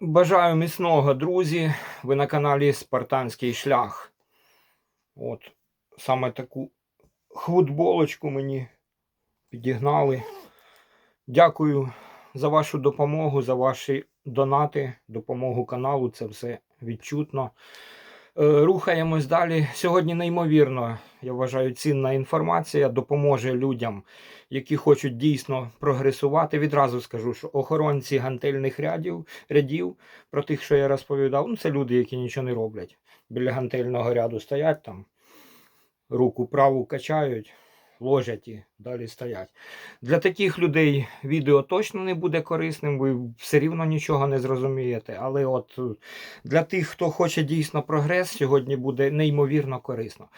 Бажаю міцного, друзі. Ви на каналі Спартанський шлях. От саме таку худболочку мені підігнали. Дякую за вашу допомогу, за ваші донати, допомогу каналу. Це все відчутно. Е, Рухаємось далі. Сьогодні неймовірно, я вважаю, цінна інформація допоможе людям, які хочуть дійсно прогресувати. Відразу скажу, що охоронці гантельних рядів, рядів, про тих, що я розповідав, ну це люди, які нічого не роблять. Біля гантельного ряду стоять там, руку праву качають, ложать і далі стоять. Для таких людей відео точно не буде корисним, ви все рівно нічого не зрозумієте. Але от е, для тих, хто хоче дійсно прогрес, сьогодні буде неймовірно корисно.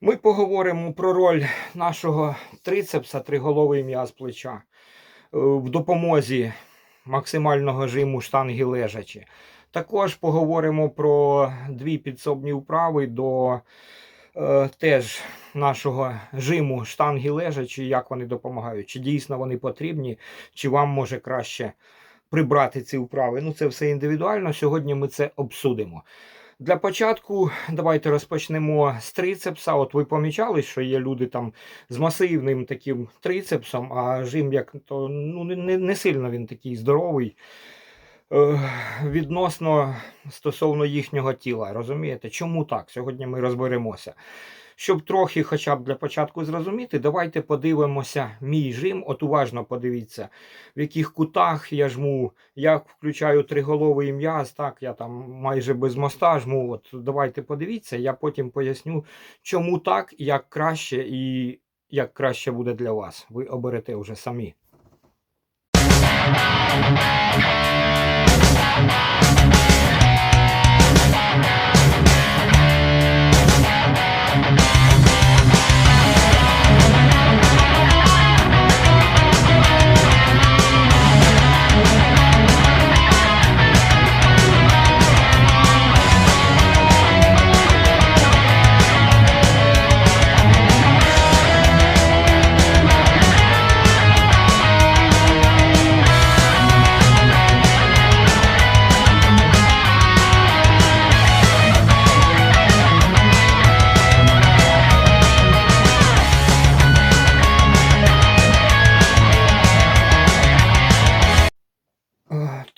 Ми поговоримо про роль нашого трицепса, триголовий м'яз плеча е, в допомозі максимального жиму штанги лежачі. Також поговоримо про дві підсобні вправи до е, теж нашого жиму штанги лежачі, як вони допомагають, чи дійсно вони потрібні, чи вам може краще прибрати ці вправи. Ну, це все індивідуально. Сьогодні ми це обсудимо. Для початку давайте розпочнемо з трицепса. От ви помічали, що є люди там з масивним таким трицепсом, а жим як то ну, не, не сильно він такий здоровий. Е, Відносно стосовно їхнього тіла, розумієте? Чому так? Сьогодні ми розберемося. Щоб трохи, хоча б для початку зрозуміти, давайте подивимося мій жим. От уважно подивіться, в яких кутах я жму, як включаю триголовий м'яз, так, я там майже без моста жму. От давайте подивіться, я потім поясню, чому так, як краще і як краще буде для вас. Ви оберете вже самі.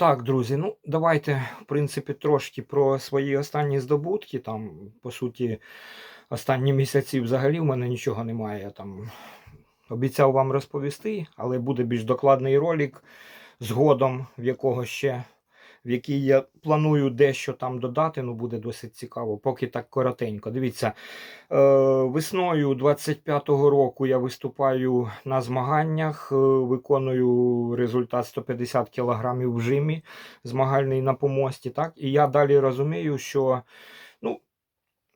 Так, друзі, ну давайте, в принципі, трошки про свої останні здобутки. Там, по суті, останні місяці взагалі в мене нічого немає. Я там обіцяв вам розповісти, але буде більш докладний ролик згодом, в якого ще, в який я планую дещо там додати. Ну, буде досить цікаво, поки так коротенько. Дивіться, е, весною 25-го року я виступаю на змаганнях, е, виконую результат 150 кг в жимі, змагальний на помості. Так? І я далі розумію, що ну,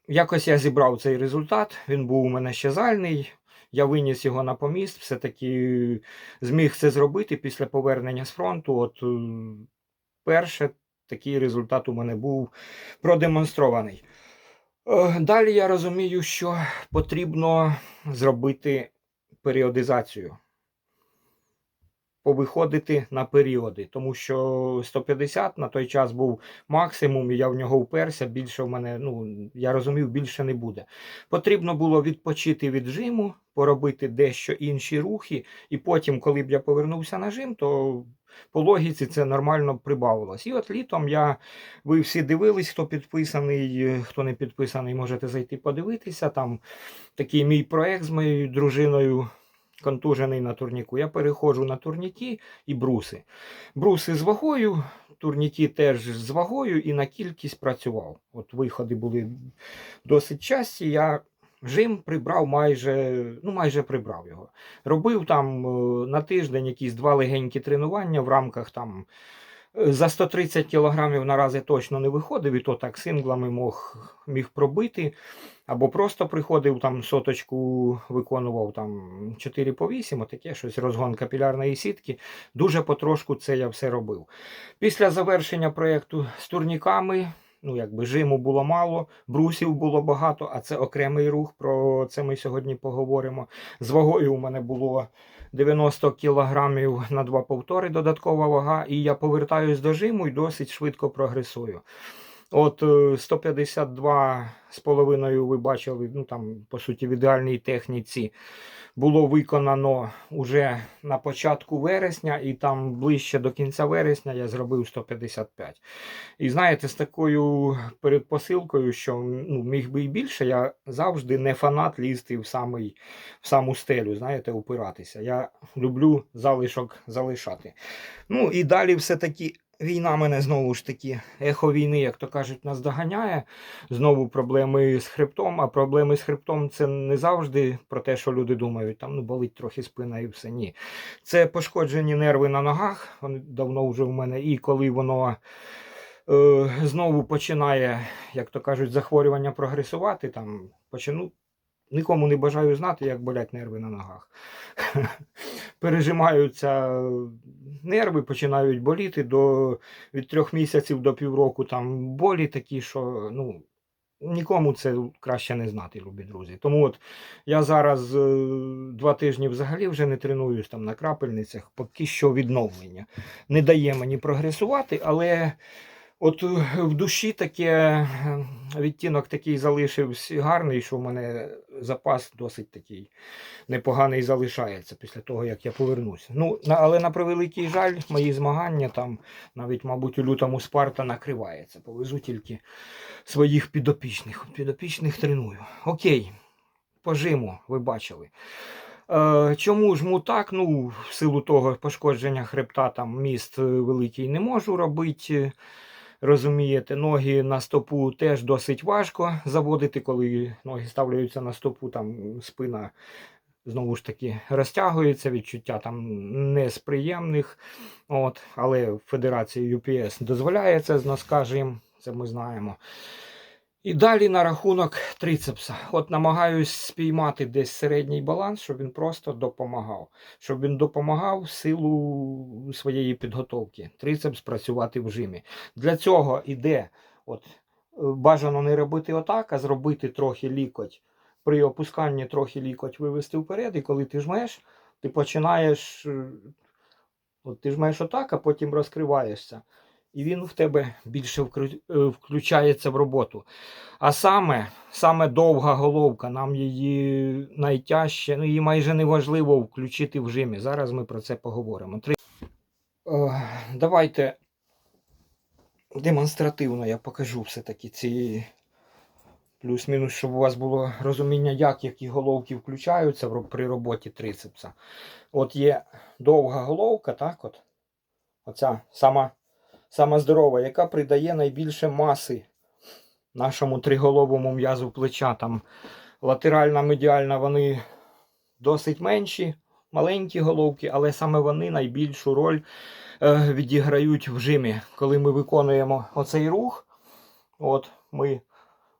якось я зібрав цей результат, він був у мене ще зальний. Я виніс його на поміст, все-таки зміг це зробити після повернення з фронту. От е, перше такий результат у мене був продемонстрований. Е, Далі я розумію, що потрібно зробити періодизацію. Повиходити на періоди, тому що 150 на той час був максимум, і я в нього вперся. Більше в мене, ну я розумів, більше не буде. Потрібно було відпочити від жиму, поробити дещо інші рухи, і потім, коли б я повернувся на жим, то по логіці це нормально прибавилось. І от літом я, ви всі дивились, хто підписаний, хто не підписаний, можете зайти подивитися. Там такий мій проект з моєю дружиною. Контужений на турніку. Я переходжу на турніки і бруси. Бруси з вагою, турніки теж з вагою і на кількість працював. От виходи були досить часті. Я жим прибрав майже, ну майже прибрав його. Робив там е, на тиждень якісь два легенькі тренування в рамках там. е, За 130 кілограмів наразі точно не виходив, і то так синглами мог, міг пробити. Або просто приходив там соточку, виконував там 4 по 8, отаке щось розгон капілярної сітки. Дуже потрошку це я все робив. Після завершення проєкту з турніками ну, якби жиму було мало, брусів було багато, а це окремий рух. Про це ми сьогодні поговоримо. З вагою у мене було 90 кілограмів на два повтори додаткова вага, і я повертаюсь до жиму і досить швидко прогресую. От е, 152 з половиною ви бачили, ну там, по суті, в ідеальній техніці було виконано уже на початку вересня, і там ближче до кінця вересня я зробив 155. І знаєте, з такою передпосилкою, що ну, міг би і більше, я завжди не фанат лізти в, самий, в саму стелю, знаєте, упиратися. Я люблю залишок залишати. Ну і далі все-таки війна мене знову ж таки, ехо війни, як то кажуть, нас доганяє. Знову проблеми з хребтом, а проблеми з хребтом це не завжди про те, що люди думають, там ну болить трохи спина і все. Ні. Це пошкоджені нерви на ногах, вони давно вже в мене, і коли воно е, знову починає, як то кажуть, захворювання прогресувати, там почну. Нікому не бажаю знати, як болять нерви на ногах. Пережимаються нерви, починають боліти до, від трьох місяців до півроку. Там болі такі, що ну, нікому це краще не знати, любі друзі. Тому от я зараз е, два тижні взагалі вже не тренуюсь там на крапельницях, поки що відновлення. Не дає мені прогресувати, але от е, в душі таке е, відтінок такий залишився гарний, що в мене запас досить такий непоганий залишається після того, як я повернуся. Ну, але на превеликий жаль, мої змагання там навіть, мабуть, у лютому Спарта накривається. Повезу тільки своїх підопічних. Підопічних треную. Окей, по жиму, ви бачили. Е, чому жму так? Ну, в силу того пошкодження хребта, там міст великий не можу робити. Розумієте, ноги на стопу теж досить важко заводити, коли ноги ставляються на стопу, там спина знову ж таки розтягується, відчуття там не. От, але Федерація UPS дозволяє це з носка жим, це ми знаємо. І далі на рахунок трицепса. От намагаюсь спіймати десь середній баланс, щоб він просто допомагав. Щоб він допомагав силу своєї підготовки. Трицепс працювати в жимі. Для цього іде, от, е, бажано не робити отак, а зробити трохи лікоть. При опусканні трохи лікоть вивести вперед, і коли ти жмеш, ти починаєш. е, От ти жмеш отак, а потім розкриваєшся. І він в тебе більше е, включається в роботу. А саме, саме довга головка, нам її найтяжче, ну її майже неможливо включити в жимі. Зараз ми про це поговоримо. Три... Е, давайте демонстративно я покажу все-таки ці плюс-мінус, щоб у вас було розуміння, як які головки включаються при роботі трицепса. От є довга головка, так от. Оця сама, сама здорова, яка придає найбільше маси нашому триголовому м'язу плеча. Там латеральна, медіальна, вони досить менші, маленькі головки, але саме вони найбільшу роль е, відіграють в жимі. Коли ми виконуємо оцей рух, от ми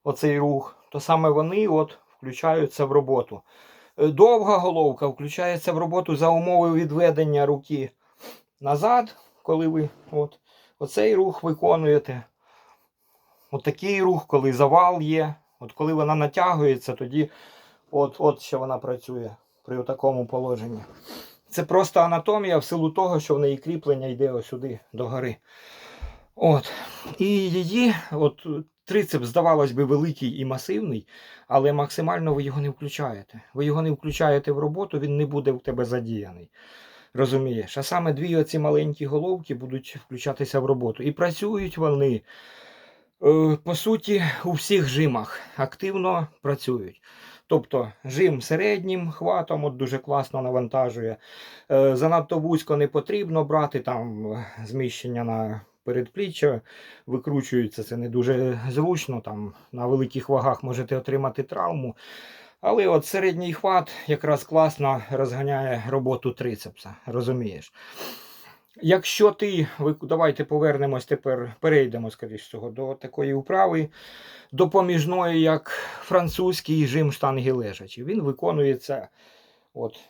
оцей рух, то саме вони от включаються в роботу. Е, Довга головка включається в роботу за умови відведення руки назад, коли ви от, оцей рух виконуєте. Отакий рух, коли завал є. От коли вона натягується, тоді от, от ще вона працює при такому положенні. Це просто анатомія в силу того, що в неї кріплення йде ось сюди до гори. От. І її, от трицеп, здавалось би, великий і масивний, але максимально ви його не включаєте. Ви його не включаєте в роботу, він не буде в тебе задіяний. Розумієш? А саме дві оці маленькі головки будуть включатися в роботу. І працюють вони, е, по суті, у всіх жимах активно працюють. Тобто жим середнім хватом от дуже класно навантажує. Е, Занадто вузько не потрібно брати там зміщення на передпліччя, викручується це не дуже зручно. Там на великих вагах можете отримати травму. Але от середній хват якраз класно розганяє роботу трицепса, розумієш. Якщо ти, давайте повернемось тепер, перейдемо, скоріш всього, до такої вправи допоміжної, як французький жим штанги лежачі. Він виконується от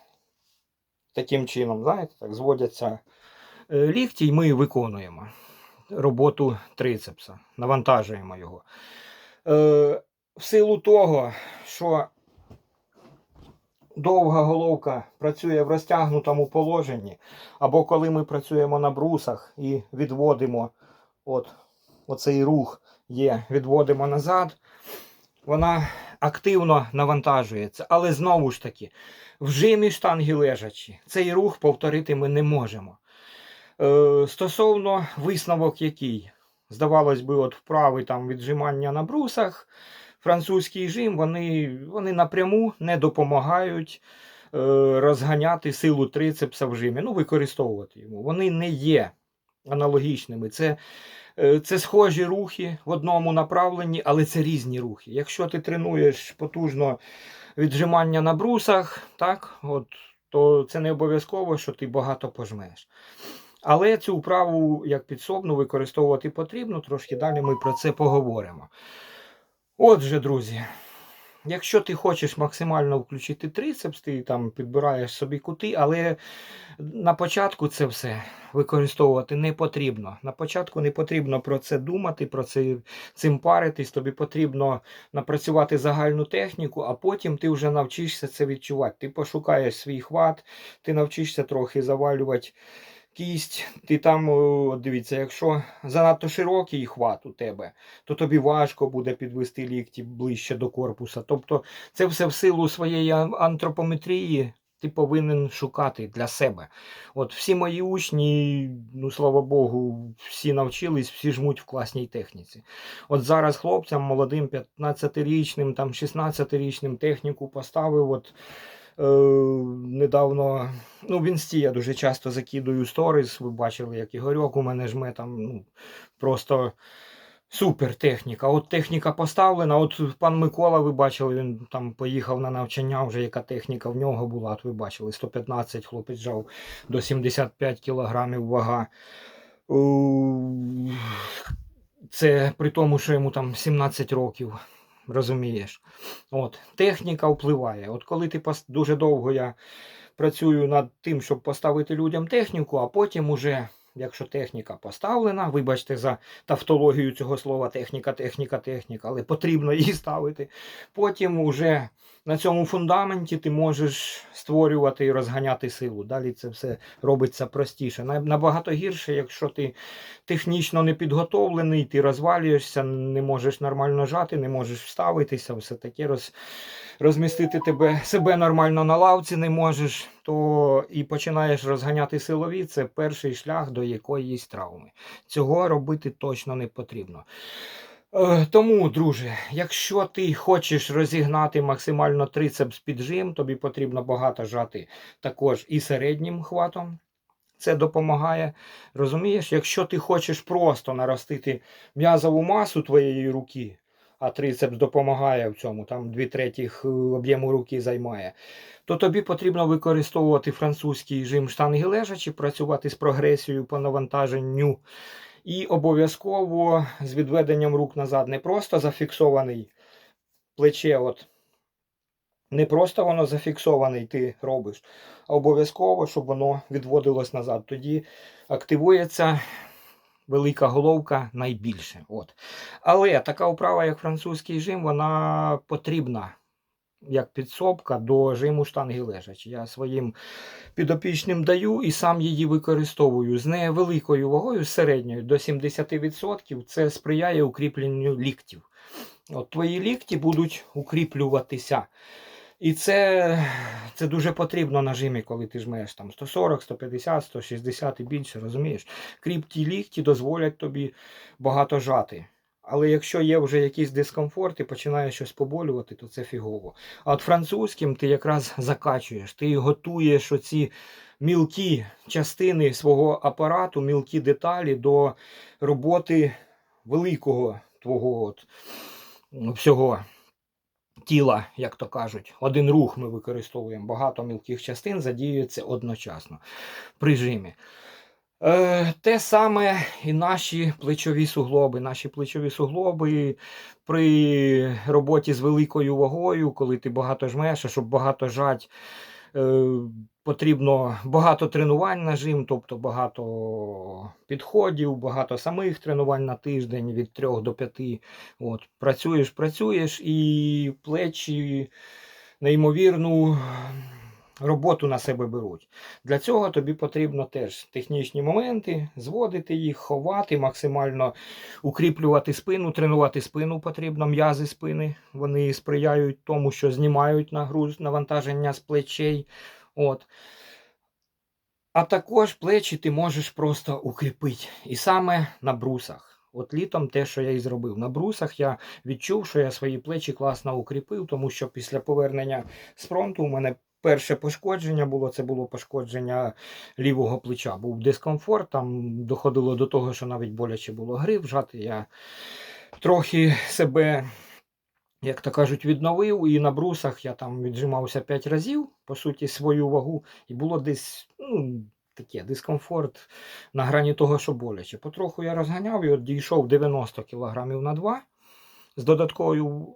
таким чином, знаєте, так, зводяться е, лікті, і ми виконуємо. роботу трицепса, навантажуємо його. Е, в силу того, що довга головка працює в розтягнутому положенні, або коли ми працюємо на брусах і відводимо от, оцей рух є, відводимо назад, вона активно навантажується. Але знову ж таки, в жимі штанги лежачі, цей рух повторити ми не можемо. Е, стосовно висновок, який, здавалось би, от вправи там віджимання на брусах, французький жим, вони, вони напряму не допомагають е, розганяти силу трицепса в жимі, ну, використовувати йому. Вони не є аналогічними. Це, е, це схожі рухи в одному направленні, але це різні рухи. Якщо ти тренуєш потужно віджимання на брусах, так, от, то це не обов'язково, що ти багато пожмеш. Але цю вправу як підсобну використовувати потрібно, трошки далі ми про це поговоримо. Отже, друзі, якщо ти хочеш максимально включити трицепс, ти там підбираєш собі кути, але на початку це все використовувати не потрібно. На початку не потрібно про це думати, про це цим паритись. Тобі потрібно напрацювати загальну техніку, а потім ти вже навчишся це відчувати. Ти пошукаєш свій хват, ти навчишся трохи завалювати кість. Ти там, дивіться, якщо занадто широкий хват у тебе, то тобі важко буде підвести лікті ближче до корпуса. Тобто, це все в силу своєї ан- антропометрії. Ти повинен шукати для себе. От всі мої учні, ну слава Богу, всі навчились, всі жмуть в класній техніці. От зараз хлопцям молодим 15-річним, там 16-річним техніку поставив. От недавно, ну в інсті я дуже часто закидую сторіс. Ви бачили, як Ігорьок у мене жме там ну, просто супер техніка. От техніка поставлена. От пан Микола, ви бачили, він там поїхав на навчання, вже яка техніка в нього була. От ви бачили, 115 хлопець жав до 75 кілограмів вага. Це при тому, що йому там 17 років. Розумієш? От, техніка впливає. От коли ти дуже довго я працюю над тим, щоб поставити людям техніку, а потім уже, якщо техніка поставлена, вибачте за тавтологію цього слова техніка, техніка, техніка, але потрібно її ставити. Потім уже на цьому фундаменті ти можеш створювати і розганяти силу. Далі це все робиться простіше. Набагато гірше, якщо ти технічно не підготовлений, ти розвалюєшся, не можеш нормально жати, не можеш вставитися, все таке роз, розмістити тебе себе нормально на лавці не можеш, то і починаєш розганяти силові. Це перший шлях до якоїсь травми. Цього робити точно не потрібно. Е, Тому, друже, якщо ти хочеш розігнати максимально трицепс піджим, тобі потрібно багато жати також і середнім хватом. Це допомагає. Розумієш, якщо ти хочеш просто наростити м'язову масу твоєї руки, а трицепс допомагає в цьому, там дві третіх е, об'єму руки займає, то тобі потрібно використовувати французький жим штанги лежачі, працювати з прогресією по навантаженню. І обов'язково з відведенням рук назад. Не просто зафіксований плече, от не просто воно зафіксоване, і ти робиш, а обов'язково, щоб воно відводилось назад. Тоді активується велика головка найбільше. От. Але така вправа, як французький жим, вона потрібна. Як підсобка до жиму штанги лежачі. Я своїм підопічним даю і сам її використовую з невеликою вагою, середньою до 70%. Це сприяє укріпленню ліктів. От Твої лікті будуть укріплюватися. І це, це дуже потрібно на жимі, коли ти жмеш там 140, 150, 160 і більше, розумієш? Кріпкі лікті дозволять тобі багато жати. Але якщо є вже якийсь дискомфорт і починає щось поболювати, то це фігово. А от французьким ти якраз закачуєш, ти готуєш оці мілкі частини свого апарату, мілкі деталі до роботи великого твого от, всього тіла, як то кажуть. Один рух ми використовуємо, багато мілких частин задіюється одночасно при жимі. Е, те саме і наші плечові суглоби. Наші плечові суглоби при роботі з великою вагою, коли ти багато жмеш, а щоб багато жать, Е, Потрібно багато тренувань на жим, тобто багато підходів, багато самих тренувань на тиждень від 3 до 5. От, працюєш, працюєш, і плечі неймовірну роботу на себе беруть. Для цього тобі потрібно теж технічні моменти, зводити їх, ховати, максимально укріплювати спину, тренувати спину потрібно, м'язи спини. Вони сприяють тому, що знімають нагруз, навантаження з плечей. От. А також плечі ти можеш просто укріпити. І саме на брусах. От літом те, що я і зробив. На брусах я відчув, що я свої плечі класно укріпив, тому що після повернення з фронту у мене перше пошкодження було. Це було пошкодження лівого плеча. Був дискомфорт, там доходило до того, що навіть боляче було грив вжати. Я трохи себе як то кажуть, відновив, і на брусах я там віджимався 5 разів, по суті, свою вагу, і було десь ну, таке дискомфорт на грані того, що боляче. Потроху я розганяв і от дійшов 90 кг на 2 з додатковою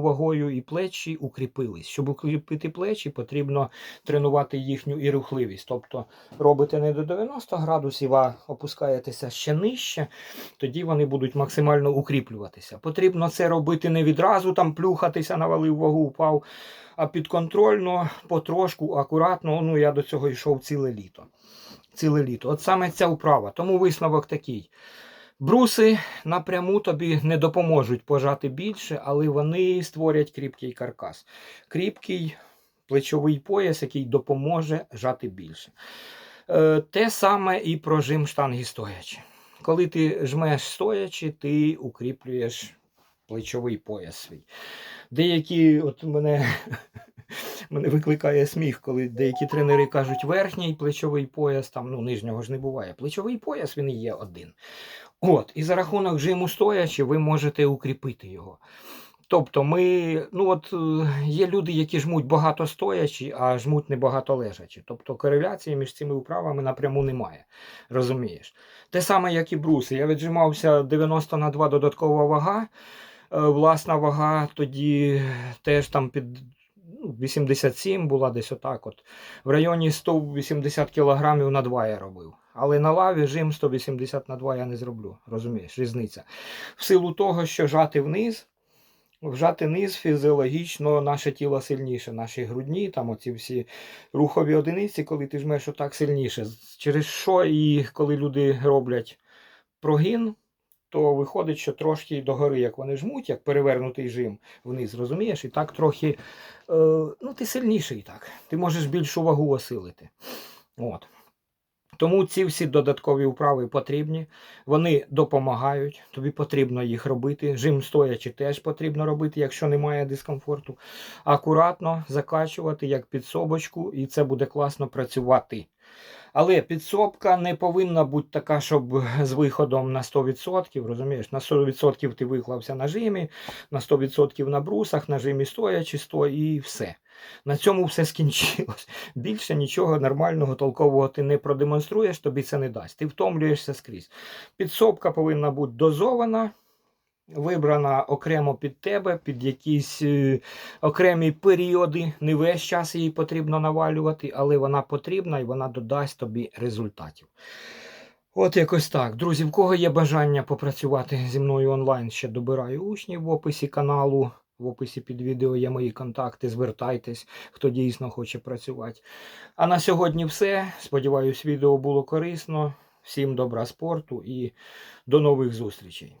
вагою і плечі укріпились. Щоб укріпити плечі, потрібно тренувати їхню і рухливість. Тобто робите не до 90 градусів, а опускаєтеся ще нижче, тоді вони будуть максимально укріплюватися. Потрібно це робити не відразу, там плюхатися, навалив вагу, упав, а підконтрольно, потрошку, акуратно. Ну, я до цього йшов ціле літо. Ціле літо. От саме ця вправа. Тому висновок такий. Бруси напряму тобі не допоможуть пожати більше, але вони створять кріпкий каркас. Кріпкий плечовий пояс, який допоможе жати більше. Е, те саме і про жим штанги стоячи. Коли ти жмеш стоячи, ти укріплюєш плечовий пояс свій. Деякі, от мене мене викликає сміх, коли деякі тренери кажуть, верхній плечовий пояс, там ну нижнього ж не буває. Плечовий пояс він є один. От, І за рахунок жиму стоячи, ви можете укріпити його. Тобто, ми, ну от е, є люди, які жмуть багато стоячи, а жмуть небагато лежачи. Тобто кореляції між цими вправами напряму немає. Розумієш? Те саме, як і бруси. Я віджимався 90 на 2 додаткова вага. Е, Власна вага тоді теж там під ну, 87 була десь отак. от. В районі 180 кг на 2 я робив. Але на лаві жим 180 на 2 я не зроблю. Розумієш, різниця. В силу того, що жати вниз, вжати низ фізіологічно наше тіло сильніше, наші грудні, там оці всі рухові одиниці, коли ти жмеш отак сильніше. Через що і коли люди роблять прогін, то виходить, що трошки догори, як вони жмуть, як перевернутий жим вниз, розумієш? І так трохи е, ну, ти сильніший так. Ти можеш більшу вагу осилити. От. Тому ці всі додаткові вправи потрібні, вони допомагають, тобі потрібно їх робити. Жим стоячи теж потрібно робити, якщо немає дискомфорту. Акуратно закачувати як підсобочку, і це буде класно працювати. Але підсобка не повинна бути така, щоб з виходом на 100%. Розумієш, на 100% ти виклався на жимі, на 100% на брусах, на жимі стоячи, сто і все. На цьому все скінчилось. Більше нічого нормального, толкового ти не продемонструєш, тобі це не дасть. Ти втомлюєшся скрізь. Підсобка повинна бути дозована, вибрана окремо під тебе, під якісь е, окремі періоди. Не весь час її потрібно навалювати, але вона потрібна і вона додасть тобі результатів. От якось так. Друзі, в кого є бажання попрацювати зі мною онлайн, ще добираю учнів в описі каналу. В описі під відео є мої контакти. Звертайтесь, хто дійсно хоче працювати. А на сьогодні все. Сподіваюсь, відео було корисно. Всім добра спорту і до нових зустрічей.